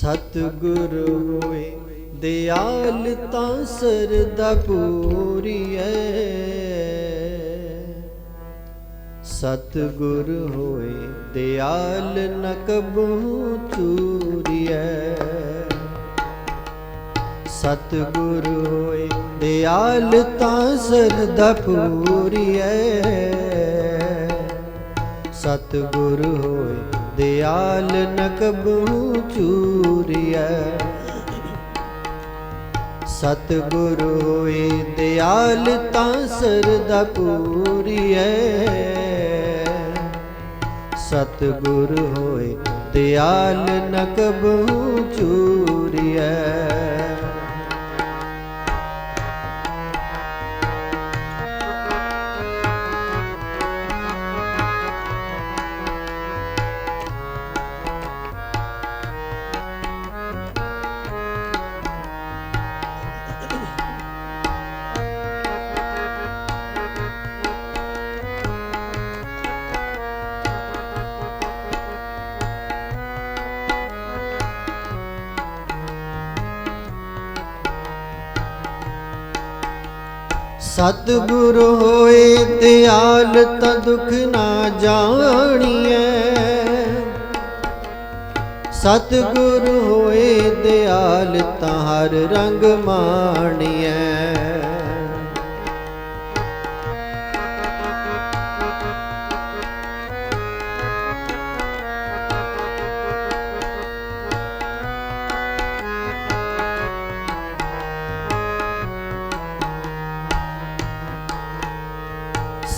ਸਤਿਗੁਰ ਹੋਏ, ਦਿਆਲ ਤਾਂ ਸਰਦਾ ਪੂਰੀਐ। ਸਤਿਗੁਰ ਹੋਏ, ਦਿਆਲ ਨ ਕਬੂ ਚੂਰੀਐ। ਸਤਿਗੁਰ ਹੋਏ, ਦਿਆਲ ਤਾਂ ਸਰਦਾ ਪੂਰੀਐ। ਸਤਿਗੁਰ ਹੋਏ ਦਿਆਲ ਨ ਕਬੂ ਚੂਰੀਐ। ਸਤਿਗੁਰ ਹੋਏ ਦਿਆਲ ਤਾਂ ਸਰਦਾ ਪੂਰੀਐ। ਸਤਿਗੁਰ ਹੋਏ ਦਿਆਲ ਨ ਕਬੂ ਚੂਰੀਐ। ਸਤਿਗੁਰ ਹੋਏ ਦਿਆਲ ਤਾਂ ਦੁਖ ਨਾ ਜਾਣੀਐ। ਸਤਿਗੁਰ ਹੋਏ ਦਿਆਲ ਤਾਂ ਹਰ ਰੰਗ ਮਾਣੀਐ।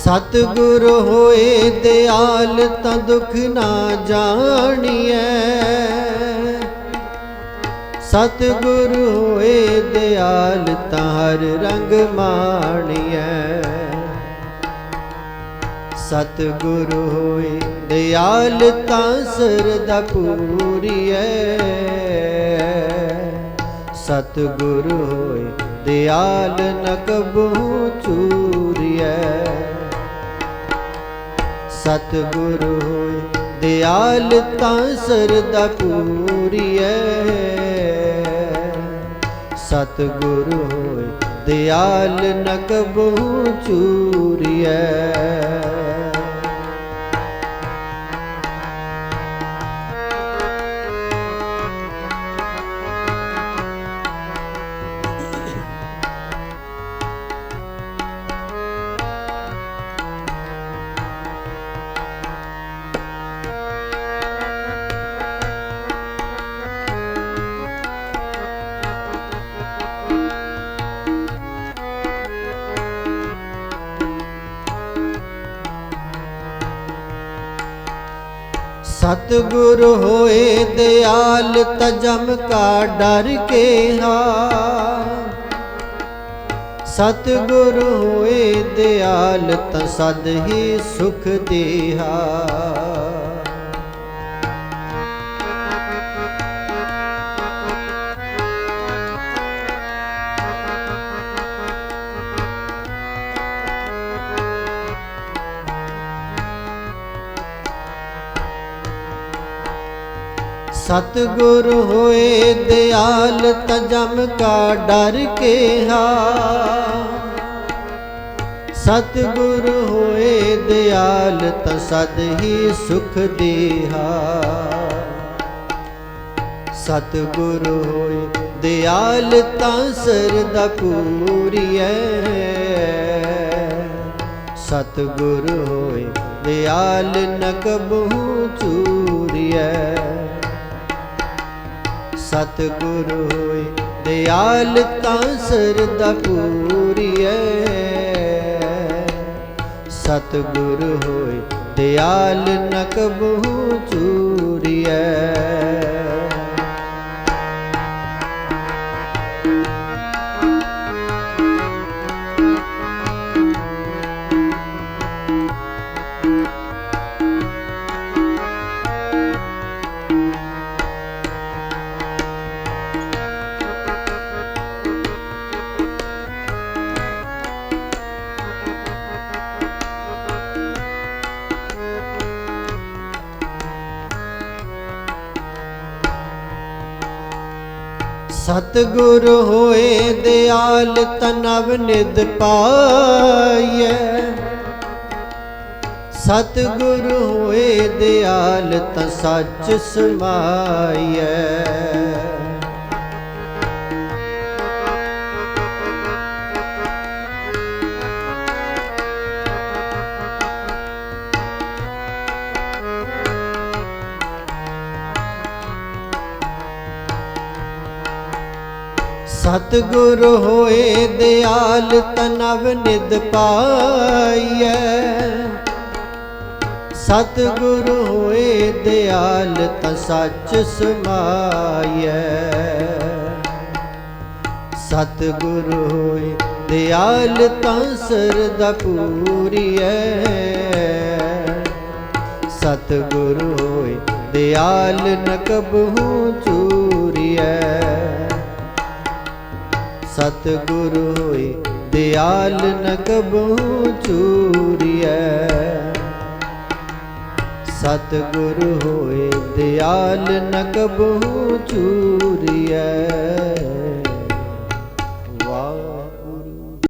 ਸਤਿਗੁਰ ਹੋਏ ਦਿਆਲ ਤਾਂ ਦੁਖ ਨਾ ਜਾਣੀਐ। ਸਤਿਗੁਰ ਹੋਏ ਦਿਆਲ ਤਾਂ ਹਰ ਰੰਗ ਮਾਣੀਐ। ਸਤਿਗੁਰ ਹੋਏ ਦਿਆਲ ਤਾਂ ਸਰਦਾ ਪੂਰੀਐ। ਸਤਿਗੁਰ ਹੋਏ ਦਿਆਲ ਨਕਬੂ ਕਬੂ ਚੂਰੀਐ। ਸਤਿਗੁਰ ਹੋਏ ਦਿਆਲ ਤਾਂ ਸਰਦਾ ਪੂਰੀਐ। ਸਤਿਗੁਰ ਹੋਏ ਦਿਆਲ ਨ ਕਬੂ ਚੂਰੀਐ। ਸਤਿਗੁਰ ਹੋਏ ਦਿਆਲ, ਤਜਮ ਕਾ ਡਰ ਕੇ ਹਾ ਸਤਿਗੁਰ ਹੋਏ ਦਿਆਲ, ਤਾਂ ਸਦ ਹੀ ਸੁਖ ਦੇਹਾ। ਸਤਿਗੁਰ ਹੋਏ ਦਿਆਲ ਤਜਮ ਕਾ ਡਰ ਕੇਹਾ। ਹਾ ਹੋਏ ਦਿਆਲ, ਤ ਸਦ ਹੀ ਸੁਖ ਦੇਹਾ। ਸਤਿਗੁਰ ਹੋਏ ਦਿਆਲ, ਤਾਂ ਸਰਦਾ ਪੂਰੀਐ। ਸਤਿਗੁਰ ਹੋਏ ਦਿਆਲ ਨ ਕਬੂ ਚੂਰੀਐ। ਸਤਿਗੁਰ ਹੋਏ ਦਿਆਲ ਤਾਂ ਸਰਦਾ ਪੂਰੀਐ। ਸਤਿਗੁਰ ਹੋਏ ਦਿਆਲ ਨ ਕਬੂ ਚੂਰੀਐ। ਸਤਿਗੁਰ ਹੋਏ ਦਿਆਲ ਤਨਵ ਨਿਦ ਪਾਈਐ। ਸਤਿਗੁਰ ਹੋਏ ਦਿਆਲ ਤਾਂ ਸੱਚ ਸਮਾਈਐ। ਸਤਿਗੁਰ ਹੋਏ ਦਿਆਲ ਤਨਵ ਨਿਦ ਪਾਈਐ। ਸਤਿਗੁਰ ਹੋਏ ਦਿਆਲ ਤ ਸੱਚ ਸਮਾਈਐ। ਸਤਿਗੁਰ ਹੋਏ ਦਿਆਲ ਤਾਂ ਸਰਦਾ ਪੂਰੀਐ ਸਤਿਗੁਰ ਹੋਏ ਦਿਆਲ ਨ ਕਬਹੂ ਸਤਿਗੁਰ ਹੋਏ ਦਿਆਲ ਨ ਕਬਹੂ ਚੂਰੀਐ। ਸਤਿਗੁਰ ਹੋਏ ਦਿਆਲ ਨ ਕਬਹੂ ਚੂਰੀਐ।